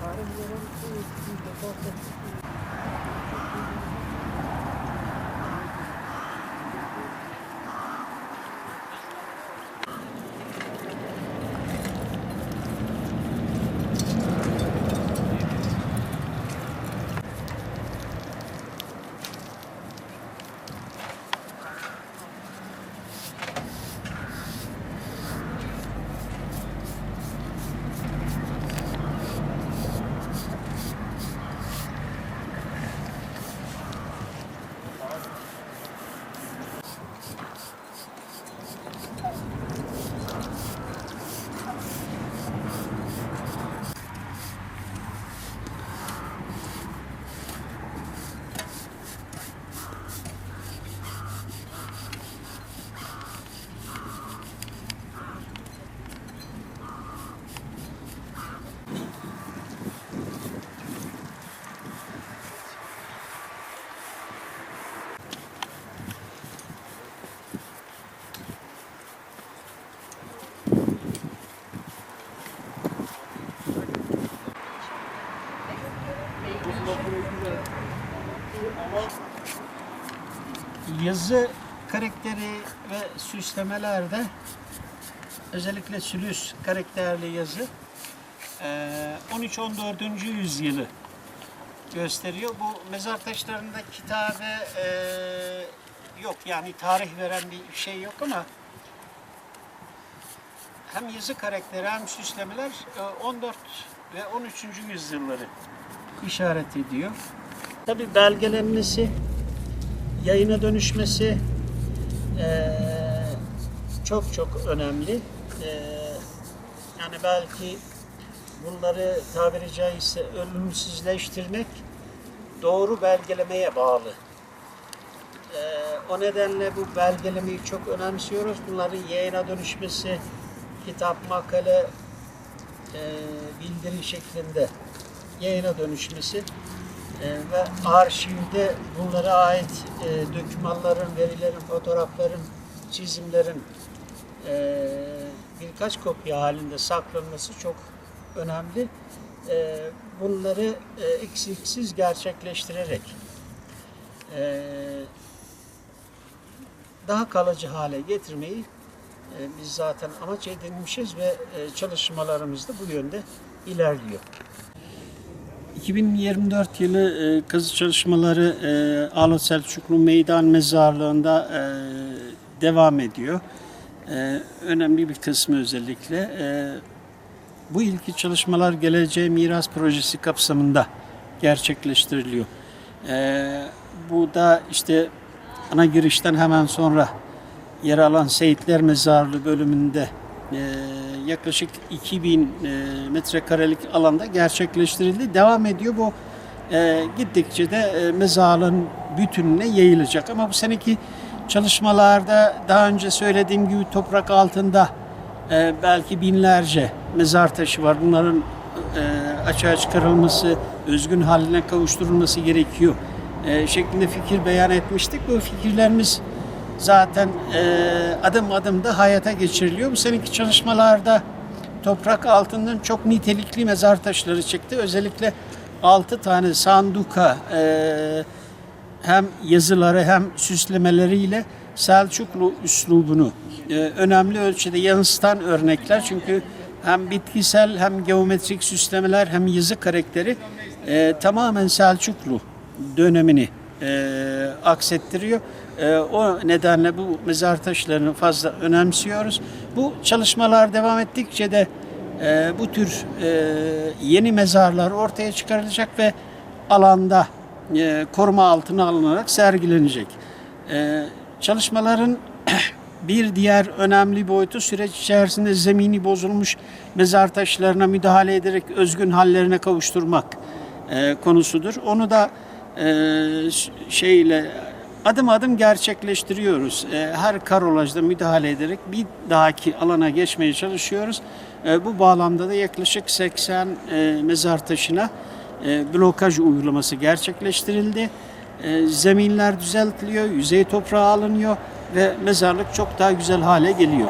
Tarihlerin Yazı karakteri ve süslemelerde özellikle sülüs karakterli yazı eee, 13-14. yüzyılı gösteriyor. Bu mezar taşlarında kitabe eee, yok yani tarih veren bir şey yok ama hem yazı karakteri hem süslemeler e, 14 ve 13. yüzyılları işaret ediyor. Tabi belgelenmesi, yayına dönüşmesi eee, çok çok önemli. Eee, yani belki bunları tabiri caizse ölümsüzleştirmek doğru belgelemeye bağlı. Eee, o nedenle bu belgelemeyi çok önemsiyoruz. Bunların yayına dönüşmesi, kitap, makale, eee, bildiri şeklinde yayına dönüşmesi ve arşivde bunlara ait eee dokümanların, verilerin, fotoğrafların, çizimlerin eee, birkaç kopya halinde saklanması çok önemli. Eee, bunları eee, eksiksiz gerçekleştirerek eee, daha kalıcı hale getirmeyi e, biz zaten amaç edinmişiz ve e, çalışmalarımız da bu yönde ilerliyor. 2024 yılı e, kazı çalışmaları e, Ağlat Selçuklu Meydan Mezarlığı'nda e, devam ediyor. E, önemli bir kısmı özellikle. E, bu ilki çalışmalar Geleceğe Miras Projesi kapsamında gerçekleştiriliyor. E, bu da işte ana girişten hemen sonra yer alan Seyitler Mezarlığı bölümünde yaklaşık 2000 e, metrekarelik alanda gerçekleştirildi. Devam ediyor bu e, gittikçe de e, mezarlığın bütününe yayılacak. Ama bu seneki çalışmalarda daha önce söylediğim gibi toprak altında belki binlerce mezar taşı var. Bunların açığa çıkarılması, özgün haline kavuşturulması gerekiyor şeklinde fikir beyan etmiştik. Bu fikirlerimiz zaten e, adım adım da hayata geçiriliyor. Bu seneki çalışmalarda toprak altından çok nitelikli mezar taşları çıktı. Özellikle 6 tane sanduka e, hem yazıları hem süslemeleriyle Selçuklu üslubunu e, önemli ölçüde yansıtan örnekler. Çünkü hem bitkisel hem geometrik süslemeler hem yazı karakteri e, tamamen Selçuklu dönemini e, aksettiriyor. E, o nedenle bu mezar taşlarını fazla önemsiyoruz. Bu çalışmalar devam ettikçe de e, bu tür e, yeni mezarlar ortaya çıkarılacak ve alanda e, koruma altına alınarak sergilenecek. E, çalışmaların bir diğer önemli boyutu süreç içerisinde zemini bozulmuş mezar taşlarına müdahale ederek özgün hallerine kavuşturmak e, konusudur. Onu da şeyle adım adım gerçekleştiriyoruz. E, her karolajda müdahale ederek bir dahaki alana geçmeye çalışıyoruz. E, bu bağlamda da yaklaşık 80 e, mezar taşına e, blokaj uygulaması gerçekleştirildi. Zeminler düzeltiliyor, yüzey toprağı alınıyor ve mezarlık çok daha güzel hale geliyor.